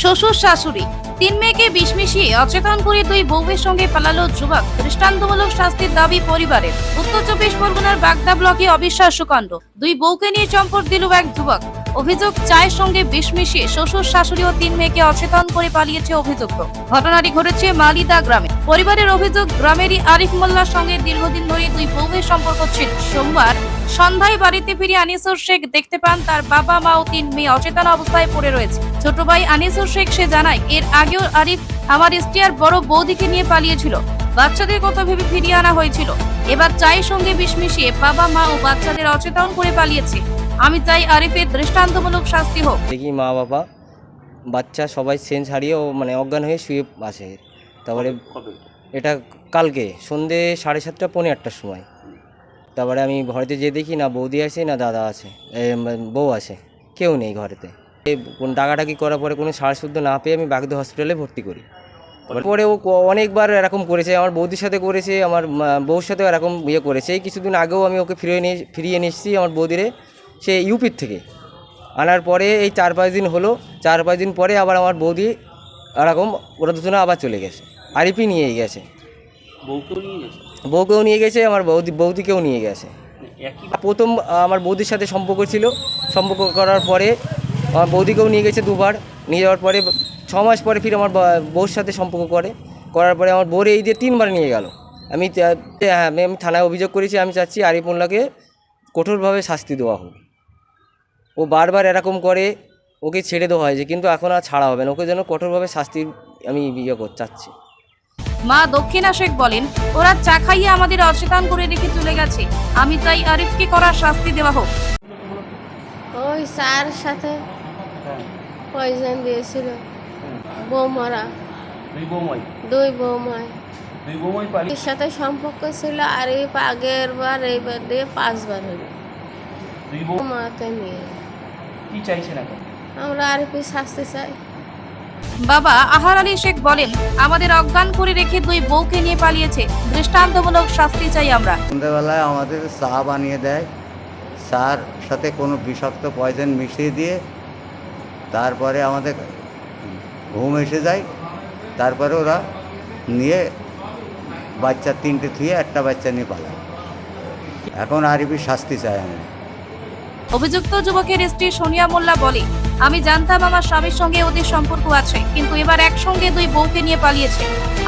শ্বশুর শাশুড়ি। তিন মেয়েকে বিষ মিশিয়ে অচেতন করে দুই বউয়ের সঙ্গে পালালো যুবক। দৃষ্টান্তমূলক শাস্তির দাবি পরিবারের। উত্তর চব্বিশ পরগনার বাগদা ব্লকে অবিশ্বাস্য কাণ্ড। দুই বউকে নিয়ে চম্পট দিল এক যুবক। অভিযোগ চায়ের সঙ্গে বিষ মিশিয়ে শ্বশুর, শাশুড়ি ও তিন মেয়েকে অচেতন করে পালিয়েছে অভিযুক্ত। ঘটনাটি ঘটেছে মালিদা গ্রামে। পরিবারের অভিযোগ, গ্রামেরই আরিফ মোল্লার সঙ্গে দীর্ঘদিন ধরে দুই বউয়ের সম্পর্ক ছিল। সোমবার সন্ধ্যায় বাড়িতে ফিরে আনিসুর শেখ দেখতে পান তার বাবা, মা ও তিন মেয়ে অচেতন অবস্থায় পড়ে রয়েছে। ছোট ভাই আনিসুর শেখ সে জানায়, এর আগেও আরিফ আমার স্ত্রী আর বড় বৌদিকে নিয়ে পালিয়েছিল। বাচ্চাদের কথা ভেবে ফিরিয়ে আনা হয়েছিল। এবার চায়ের সঙ্গে বিষ মিশিয়ে বাবা, মা ও বাচ্চাদের অচেতন করে পালিয়েছে। আমি চাই আরিফের দৃষ্টান্তমূলক শাস্তি হোক। দেখি মা বাবা বাচ্চা সবাই সেন্স হারিয়ে ও মানে অজ্ঞান হয়ে শুয়ে আসে তারপরে এটা কালকে সন্ধে সাড়ে সাতটা পৌনে আটটার সময়। তারপরে আমি ঘরেতে যেয়ে দেখি না বৌদি আছে না দাদা আছে বউ আছে কেউ নেই ঘরেতে। এই কোন ডাকাডাকি করার পরে কোনো সার শুদ্ধ না পেয়ে আমি বাগদা হসপিটালে ভর্তি করি। পরে ও অনেকবার এরকম করেছে আমার বৌদির সাথে করেছে আমার বউর সাথেও এরকম ইয়ে করেছে। এই কিছুদিন আগেও আমি ওকে ফিরিয়ে নিয়ে ফিরিয়ে নিয়ে এসেছি আমার বৌদিরে। সে ইউপির থেকে। আনার পরে এই চার পাঁচ দিন হলো চার পাঁচ দিন পরে আবার আমার বৌদি এরকম ওরা দুজনে আবার চলে গেছে আরিপি নিয়ে গেছে। বউকেও নিয়ে গেছে? বউকেও নিয়ে গেছে আমার বৌদি বৌদিকেও নিয়ে গেছে। প্রথম আমার বৌদির সাথে সম্পর্ক ছিল সম্পর্ক করার পরে আমার বৌদিকেও নিয়ে গেছে দুবার নিয়ে যাওয়ার পরে ছ মাস পরে ফির আমার বউর সাথে সম্পর্ক করে করার পরে আমার বউরে এই দিয়ে তিনবার নিয়ে গেল। আমি হ্যাঁ আমি আমি থানায় অভিযোগ করেছি আমি চাচ্ছি আরিফুল্লাহকে কঠোরভাবে শাস্তি দেওয়া হোক। ও বারবার এরকম করে ওকে ছেড়ে দেওয়া হয়েছে কিন্তু এখন আর ছাড়া হবে না। ওকে যেন কঠোরভাবে শাস্তি আমি ইয়ে করতে চাচ্ছি। মা দক্ষিণা শেখ বলেন ওরা চা খাইয়ে আমাদের অচেতন করে রেখে চলে গেছে। আমি চাই আরিফকে করার শাস্তি দেওয়া হোক। ওই স্যার সাথে পয়জন দিয়েছিল। বৌমারা। দুই বৌমাই? দুই বৌমায় দুই সাথে সম্পর্ক ছিল আর এই আগের বার এইবার দিয়ে পাঁচবার হলো। বৌমাকে নিয়ে। চাইছেন এখন আমরা আর কি শাস্তি চাই। বাবা আহার আলী শেখ বলেন আমাদের অজ্ঞান করে রেখে দুই বউকে নিয়ে পালিয়েছে। দৃষ্টান্তমূলক শাস্তি চাই আমরা। সন্ধ্যেবেলায় আমাদের চা বানিয়ে দেয়। চার সাথে কোনো বিষাক্ত পয়জন মিশিয়ে দিয়ে তারপরে আমাদের ঘুম এসে যায়। তারপরে ওরা নিয়ে বাচ্চা তিনটে থুয়ে একটা বাচ্চা নিয়ে পালায়। এখন আরবি শাস্তি চাই আমি অভিযুক্ত যুবকের স্ত্রী সোনিয়া মোল্লা বলে, আমি জানতাম আমার স্বামীর সঙ্গে ওদের সম্পর্ক আছে, কিন্তু এবার একসঙ্গে দুই বউকে নিয়ে পালিয়েছে।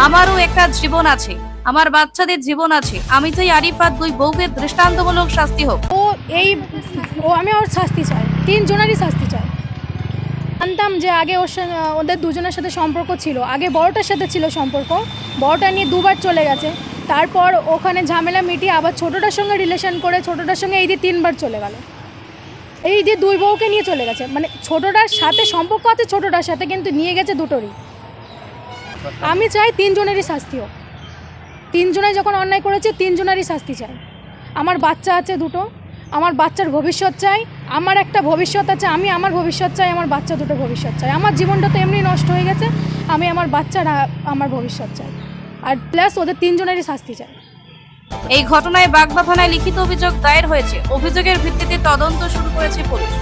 আমারও একটা জীবন আছে, আমার বাচ্চাদের জীবন আছে। আমি চাই আরিফ আর দুই বউকে দৃষ্টান্তমূলক শাস্তি হোক। ও এই, ও আমি ওর শাস্তি চাই, তিনজনেরই শাস্তি চাই। জানতাম যে আগে ওর ওদের দুজনের সাথে সম্পর্ক ছিল, আগে বড়টার সাথে ছিল সম্পর্ক, বড়টা নিয়ে দুবার চলে গেছে। তারপর ওখানে ঝামেলা মিটিয়ে আবার ছোটোটার সঙ্গে রিলেশন করে, ছোটোটার সঙ্গে এই দিয়ে তিনবার চলে গেল। এই যে দুই বউকে নিয়ে চলে গেছে মানে ছোটোটার সাথে সম্পর্ক আছে, ছোটোটার সাথে কিন্তু নিয়ে গেছে দুটোরই। আমি চাই তিনজনেরই শাস্তি হোক তিনজনে যখন অন্যায় করেছে, তিনজনেরই শাস্তি চাই। আমার বাচ্চা আছে দুটো, আমার বাচ্চার ভবিষ্যৎ চাই, আমার একটা ভবিষ্যৎ আছে, আমি আমার ভবিষ্যৎ চাই, আমার বাচ্চা দুটো ভবিষ্যৎ চাই। আমার জীবনটা তো এমনি নষ্ট হয়ে গেছে, আমি আমার বাচ্চার আমার ভবিষ্যৎ চাই। আর প্লাস ওদের তিনজনেরই শাস্তি চাই। এই ঘটনায় বাগবা থানায় লিখিত অভিযোগ দায়ের হয়েছে। অভিযোগের ভিত্তিতে তদন্ত শুরু করেছে পুলিশ।